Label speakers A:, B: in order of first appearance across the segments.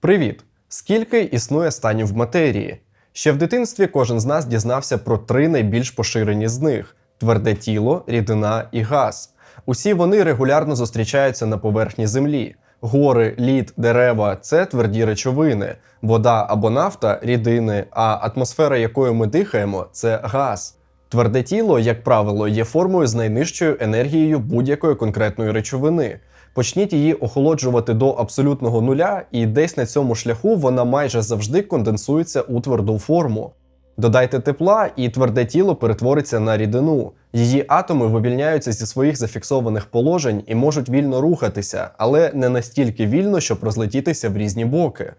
A: Привіт! Скільки існує станів в матерії? Ще в дитинстві кожен з нас дізнався про три найбільш поширені з них: тверде тіло, рідина і газ. Усі вони регулярно зустрічаються на поверхні Землі. Гори, лід, дерева це тверді речовини, вода або нафта рідини, а атмосфера, якою ми дихаємо, це газ. Тверде тіло, як правило, є формою з найнижчою енергією будь-якої конкретної речовини. Почніть її охолоджувати до абсолютного нуля, і десь на цьому шляху вона майже завжди конденсується у тверду форму. Додайте тепла, і тверде тіло перетвориться на рідину. Її атоми вивільняються зі своїх зафіксованих положень і можуть вільно рухатися, але не настільки вільно, щоб розлетітися в різні боки.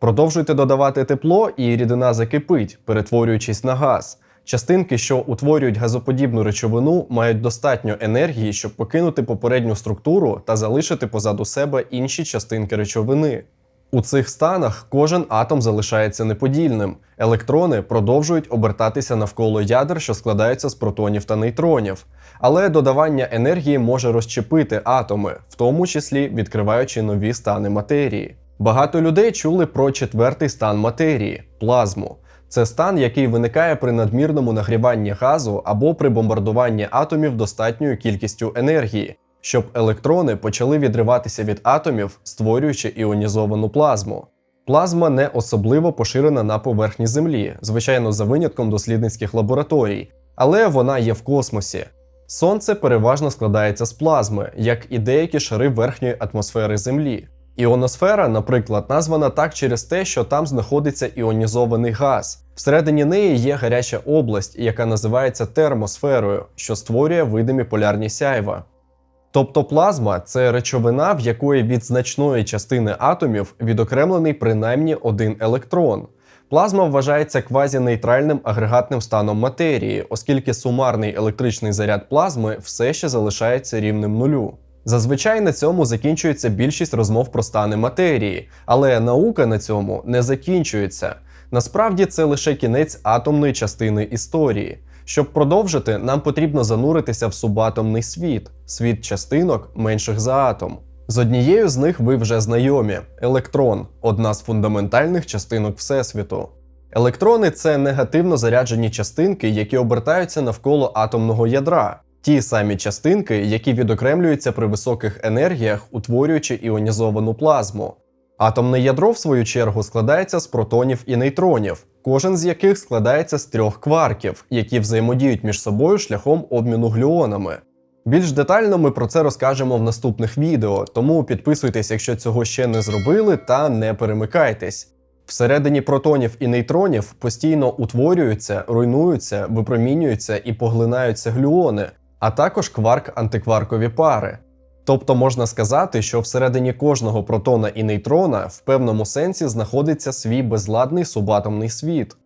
A: Продовжуйте додавати тепло, і рідина закипить, перетворюючись на газ. Частинки, що утворюють газоподібну речовину, мають достатньо енергії, щоб покинути попередню структуру та залишити позаду себе інші частинки речовини. У цих станах кожен атом залишається неподільним. Електрони продовжують обертатися навколо ядер, що складаються з протонів та нейтронів. Але додавання енергії може розщепити атоми, в тому числі відкриваючи нові стани матерії. Багато людей чули про четвертий стан матерії плазму. Це стан, який виникає при надмірному нагріванні газу або при бомбардуванні атомів достатньою кількістю енергії, щоб електрони почали відриватися від атомів, створюючи іонізовану плазму. Плазма не особливо поширена на поверхні Землі, звичайно, за винятком дослідницьких лабораторій, але вона є в космосі. Сонце переважно складається з плазми, як і деякі шари верхньої атмосфери Землі. Іоносфера, наприклад, названа так через те, що там знаходиться іонізований газ. Всередині неї є гаряча область, яка називається термосферою, що створює видимі полярні сяйва. Тобто плазма це речовина, в якої від значної частини атомів відокремлений принаймні один електрон. Плазма вважається квазінейтральним агрегатним станом матерії, оскільки сумарний електричний заряд плазми все ще залишається рівним нулю. Зазвичай на цьому закінчується більшість розмов про стани матерії, але наука на цьому не закінчується. Насправді це лише кінець атомної частини історії. Щоб продовжити, нам потрібно зануритися в субатомний світ, світ частинок менших за атом. З однією з них ви вже знайомі електрон одна з фундаментальних частинок Всесвіту. Електрони це негативно заряджені частинки, які обертаються навколо атомного ядра. Ті самі частинки, які відокремлюються при високих енергіях, утворюючи іонізовану плазму. Атомне ядро, в свою чергу, складається з протонів і нейтронів, кожен з яких складається з трьох кварків, які взаємодіють між собою шляхом обміну глюонами. Більш детально ми про це розкажемо в наступних відео, тому підписуйтесь, якщо цього ще не зробили, та не перемикайтесь. Всередині протонів і нейтронів постійно утворюються, руйнуються, випромінюються і поглинаються глюони, а також кварк-антикваркові пари. Тобто можна сказати, що всередині кожного протона і нейтрона в певному сенсі знаходиться свій безладний субатомний світ.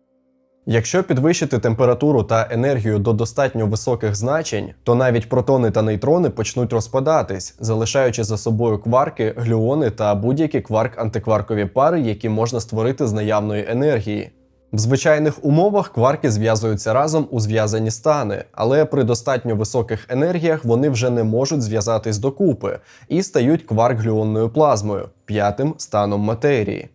A: Якщо підвищити температуру та енергію до достатньо високих значень, то навіть протони та нейтрони почнуть розпадатись, залишаючи за собою кварки, глюони та будь-які кварк-антикваркові пари, які можна створити з наявної енергії. В звичайних умовах кварки зв'язуються разом у зв'язані стани, але при достатньо високих енергіях вони вже не можуть зв'язатись докупи і стають кварк-глюонною плазмою, п'ятим станом матерії.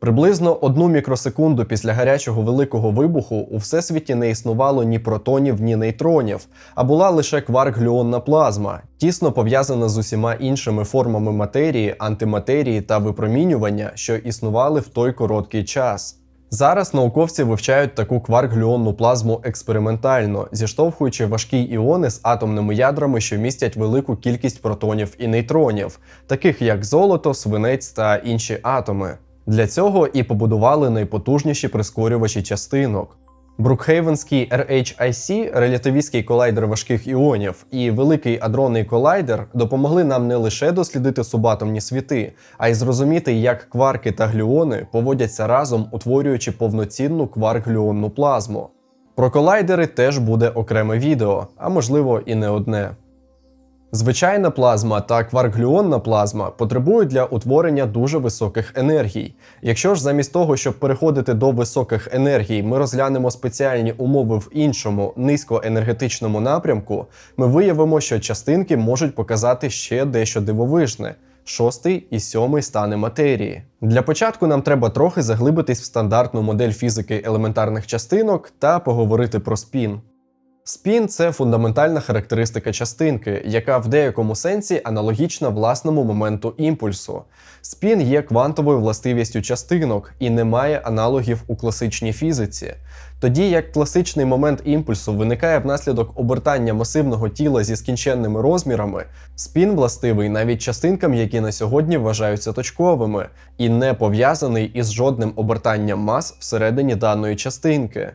A: Приблизно одну мікросекунду після гарячого великого вибуху у всесвіті не існувало ні протонів, ні нейтронів, а була лише кварк-глюонна плазма, тісно пов'язана з усіма іншими формами матерії, антиматерії та випромінювання, що існували в той короткий час. Зараз науковці вивчають таку кварк-глюонну плазму експериментально, зіштовхуючи важкі іони з атомними ядрами, що містять велику кількість протонів і нейтронів, таких як золото, свинець та інші атоми. Для цього і побудували найпотужніші прискорювачі частинок. Брукхейвенський RHIC, релятивістський колайдер важких іонів, і великий адронний колайдер допомогли нам не лише дослідити субатомні світи, а й зрозуміти, як кварки та глюони поводяться разом, утворюючи повноцінну кварк-глюонну плазму. Про колайдери теж буде окреме відео, а можливо і не одне. Звичайна плазма та кварк-глюонна плазма потребують для утворення дуже високих енергій. Якщо ж замість того, щоб переходити до високих енергій, ми розглянемо спеціальні умови в іншому низькоенергетичному напрямку, ми виявимо, що частинки можуть показати ще дещо дивовижне. шостий і сьомий стани матерії. Для початку нам треба трохи заглибитись в стандартну модель фізики елементарних частинок та поговорити про спін. Спін це фундаментальна характеристика частинки, яка в деякому сенсі аналогічна власному моменту імпульсу. Спін є квантовою властивістю частинок і не має аналогів у класичній фізиці. Тоді як класичний момент імпульсу виникає внаслідок обертання масивного тіла зі скінченними розмірами, спін властивий навіть частинкам, які на сьогодні вважаються точковими, і не пов'язаний із жодним обертанням мас всередині даної частинки.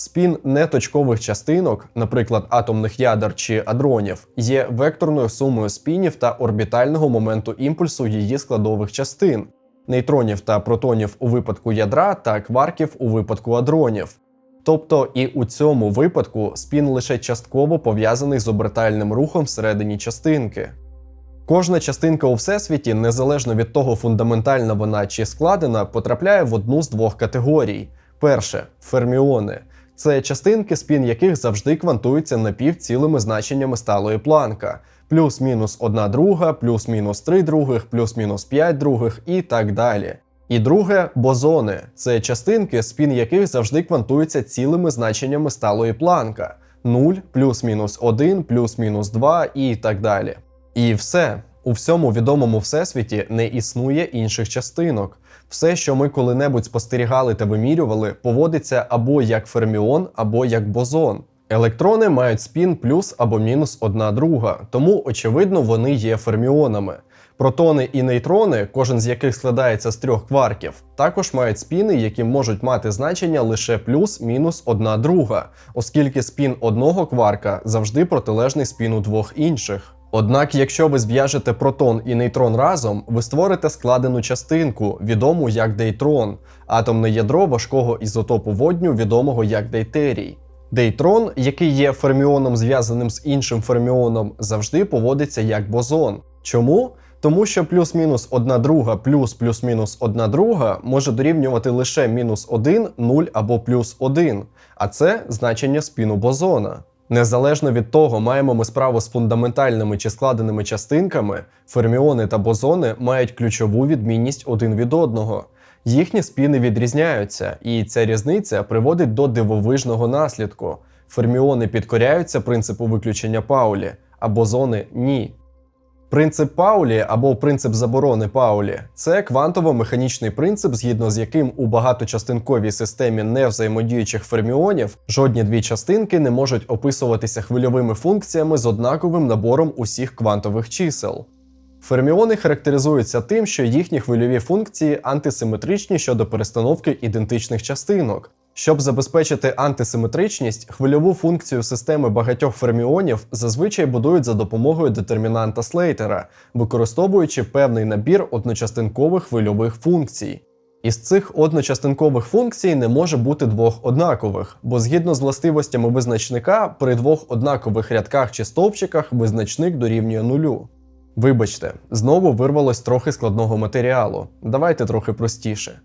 A: Спін неточкових частинок, наприклад, атомних ядер чи адронів, є векторною сумою спінів та орбітального моменту імпульсу її складових частин, нейтронів та протонів у випадку ядра та кварків у випадку адронів. Тобто і у цьому випадку спін лише частково пов'язаний з обертальним рухом всередині частинки. Кожна частинка у всесвіті, незалежно від того, фундаментальна вона чи складена, потрапляє в одну з двох категорій. Перше ферміони. Це частинки, спін яких завжди квантуються напівцілими значеннями сталої планка, плюс-мінус одна друга, плюс-мінус три других, плюс-мінус п'ять других і так далі. І друге бозони це частинки, спін яких завжди квантуються цілими значеннями сталої планка 0, плюс-мінус 1, плюс-мінус 2 і так далі. І все. У всьому відомому всесвіті не існує інших частинок. Все, що ми коли-небудь спостерігали та вимірювали, поводиться або як ферміон, або як бозон. Електрони мають спін плюс або мінус одна друга, тому очевидно вони є ферміонами. Протони і нейтрони, кожен з яких складається з трьох кварків, також мають спіни, які можуть мати значення лише плюс-мінус одна друга, оскільки спін одного кварка завжди протилежний спіну двох інших. Однак, якщо ви зв'яжете протон і нейтрон разом, ви створите складену частинку, відому як дейтрон, атомне ядро важкого ізотопу водню, відомого як дейтерій. Дейтрон, який є ферміоном зв'язаним з іншим ферміоном, завжди поводиться як бозон. Чому? Тому що плюс-мінус одна друга плюс плюс-мінус одна друга може дорівнювати лише мінус 1, 0 або плюс 1, а це значення спіну бозона. Незалежно від того, маємо ми справу з фундаментальними чи складеними частинками, ферміони та бозони мають ключову відмінність один від одного. Їхні спіни відрізняються, і ця різниця приводить до дивовижного наслідку. Ферміони підкоряються принципу виключення Паулі, а бозони ні. Принцип Паулі або принцип заборони Паулі це квантово-механічний принцип, згідно з яким у багаточастинковій системі невзаємодіючих ферміонів жодні дві частинки не можуть описуватися хвильовими функціями з однаковим набором усіх квантових чисел. Ферміони характеризуються тим, що їхні хвильові функції антисиметричні щодо перестановки ідентичних частинок. Щоб забезпечити антисиметричність, хвильову функцію системи багатьох ферміонів зазвичай будують за допомогою детермінанта Слейтера, використовуючи певний набір одночастинкових хвильових функцій. Із цих одночастинкових функцій не може бути двох однакових, бо згідно з властивостями визначника, при двох однакових рядках чи стовпчиках визначник дорівнює нулю. Вибачте, знову вирвалось трохи складного матеріалу. Давайте трохи простіше.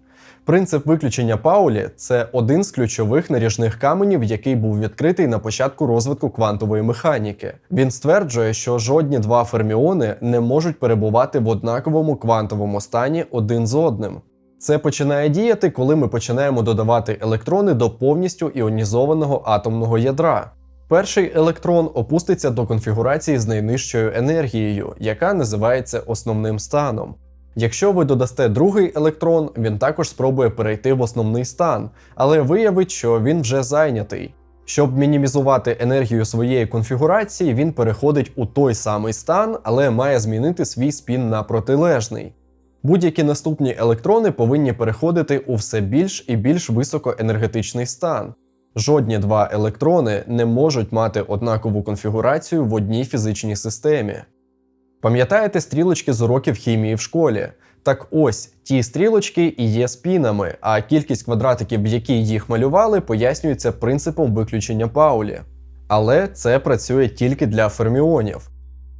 A: Принцип виключення Паулі це один з ключових наріжних каменів, який був відкритий на початку розвитку квантової механіки. Він стверджує, що жодні два ферміони не можуть перебувати в однаковому квантовому стані один з одним. Це починає діяти, коли ми починаємо додавати електрони до повністю іонізованого атомного ядра. Перший електрон опуститься до конфігурації з найнижчою енергією, яка називається основним станом. Якщо ви додасте другий електрон, він також спробує перейти в основний стан, але виявить, що він вже зайнятий. Щоб мінімізувати енергію своєї конфігурації, він переходить у той самий стан, але має змінити свій спін на протилежний. Будь-які наступні електрони повинні переходити у все більш і більш високоенергетичний стан. Жодні два електрони не можуть мати однакову конфігурацію в одній фізичній системі. Пам'ятаєте стрілочки з уроків хімії в школі? Так ось ті стрілочки і є спінами, а кількість квадратиків, які їх малювали, пояснюється принципом виключення Паулі. Але це працює тільки для ферміонів.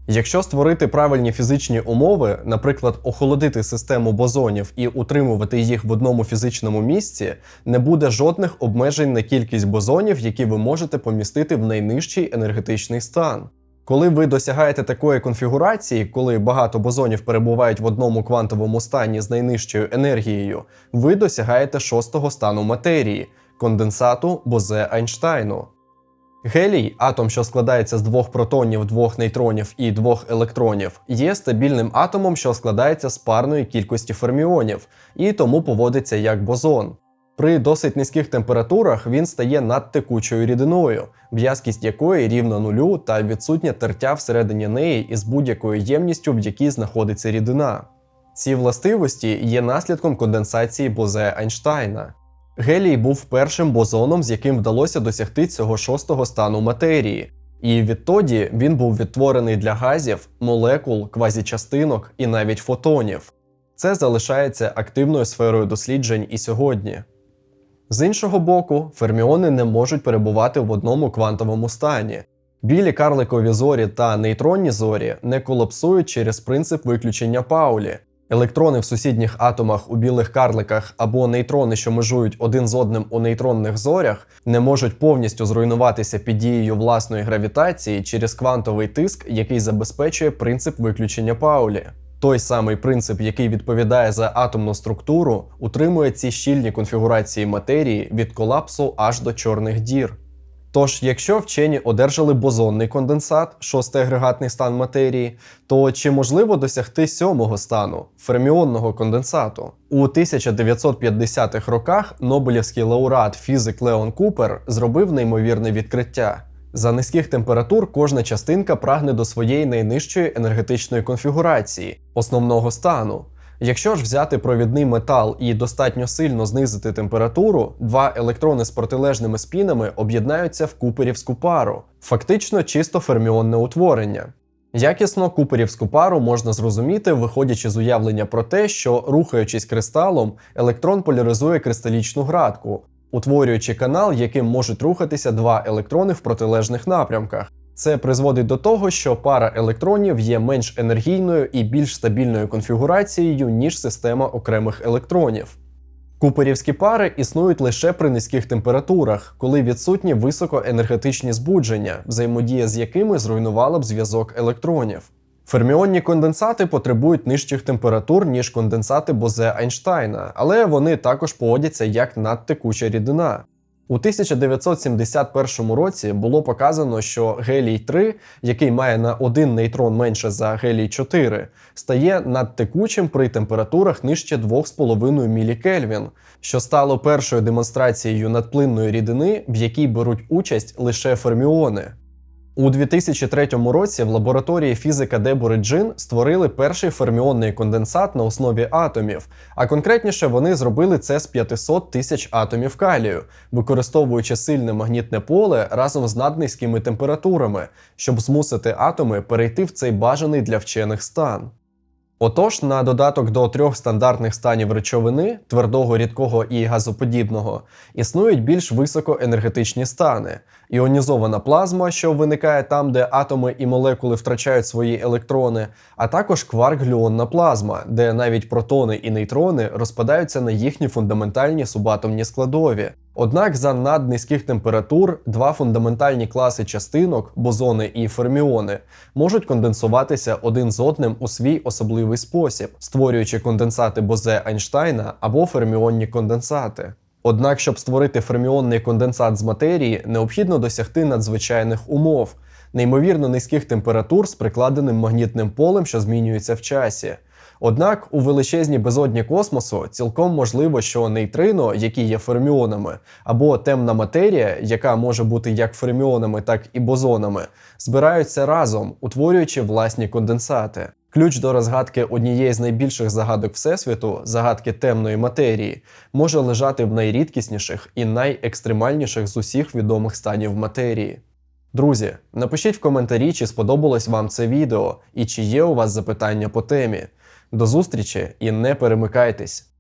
A: Якщо створити правильні фізичні умови, наприклад, охолодити систему бозонів і утримувати їх в одному фізичному місці, не буде жодних обмежень на кількість бозонів, які ви можете помістити в найнижчий енергетичний стан. Коли ви досягаєте такої конфігурації, коли багато бозонів перебувають в одному квантовому стані з найнижчою енергією, ви досягаєте шостого стану матерії конденсату Бозе Айнштайну. Гелій, атом, що складається з двох протонів, двох нейтронів і двох електронів, є стабільним атомом, що складається з парної кількості ферміонів, і тому поводиться як бозон. При досить низьких температурах він стає надтекучою рідиною, в'язкість якої рівна нулю та відсутнє тертя всередині неї із будь-якою ємністю, в якій знаходиться рідина. Ці властивості є наслідком конденсації Бозе Айнштайна. Гелій був першим бозоном, з яким вдалося досягти цього шостого стану матерії, і відтоді він був відтворений для газів, молекул, квазічастинок і навіть фотонів. Це залишається активною сферою досліджень і сьогодні. З іншого боку, ферміони не можуть перебувати в одному квантовому стані. Білі карликові зорі та нейтронні зорі не колапсують через принцип виключення Паулі. Електрони в сусідніх атомах у білих карликах або нейтрони, що межують один з одним у нейтронних зорях, не можуть повністю зруйнуватися під дією власної гравітації через квантовий тиск, який забезпечує принцип виключення Паулі. Той самий принцип, який відповідає за атомну структуру, утримує ці щільні конфігурації матерії від колапсу аж до чорних дір. Тож, якщо вчені одержали бозонний конденсат, шостий агрегатний стан матерії, то чи можливо досягти сьомого стану ферміонного конденсату? У 1950-х роках Нобелівський лауреат фізик Леон Купер зробив неймовірне відкриття. За низьких температур кожна частинка прагне до своєї найнижчої енергетичної конфігурації, основного стану. Якщо ж взяти провідний метал і достатньо сильно знизити температуру, два електрони з протилежними спінами об'єднаються в куперівську пару, фактично чисто ферміонне утворення. Якісно куперівську пару можна зрозуміти, виходячи з уявлення про те, що рухаючись кристалом, електрон поляризує кристалічну градку, утворюючи канал, яким можуть рухатися два електрони в протилежних напрямках. Це призводить до того, що пара електронів є менш енергійною і більш стабільною конфігурацією, ніж система окремих електронів. Куперівські пари існують лише при низьких температурах, коли відсутні високоенергетичні збудження, взаємодія з якими зруйнувала б зв'язок електронів. Ферміонні конденсати потребують нижчих температур, ніж конденсати Бозе Айнштайна, але вони також поводяться як надтекуча рідина. У 1971 році було показано, що гелій 3, який має на один нейтрон менше за гелій 4, стає надтекучим при температурах нижче 2,5 мілікельвін, що стало першою демонстрацією надплинної рідини, в якій беруть участь лише ферміони. У 2003 році в лабораторії фізика Дебори Джин створили перший ферміонний конденсат на основі атомів, а конкретніше вони зробили це з 500 тисяч атомів калію, використовуючи сильне магнітне поле разом з наднизькими температурами, щоб змусити атоми перейти в цей бажаний для вчених стан. Отож, на додаток до трьох стандартних станів речовини твердого, рідкого і газоподібного, існують більш високоенергетичні стани: іонізована плазма, що виникає там, де атоми і молекули втрачають свої електрони, а також кварк-глюонна плазма, де навіть протони і нейтрони розпадаються на їхні фундаментальні субатомні складові. Однак за наднизьких температур два фундаментальні класи частинок, бозони і ферміони, можуть конденсуватися один з одним у свій особливий спосіб, створюючи конденсати Бозе Айнштайна або ферміонні конденсати. Однак, щоб створити ферміонний конденсат з матерії, необхідно досягти надзвичайних умов, неймовірно низьких температур з прикладеним магнітним полем, що змінюється в часі. Однак у величезній безодні космосу цілком можливо, що нейтрино, які є ферміонами, або темна матерія, яка може бути як ферміонами, так і бозонами, збираються разом, утворюючи власні конденсати. Ключ до розгадки однієї з найбільших загадок Всесвіту, загадки темної матерії, може лежати в найрідкісніших і найекстремальніших з усіх відомих станів матерії. Друзі, напишіть в коментарі, чи сподобалось вам це відео і чи є у вас запитання по темі. До зустрічі і не перемикайтесь!